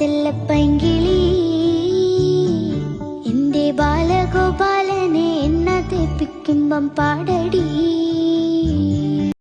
ചെല്ലപ്പങ്കിളി എന്റെ ബാലഗോപാലനെ എന്നെ തേപ്പിക്കുമ്പം പാടടി.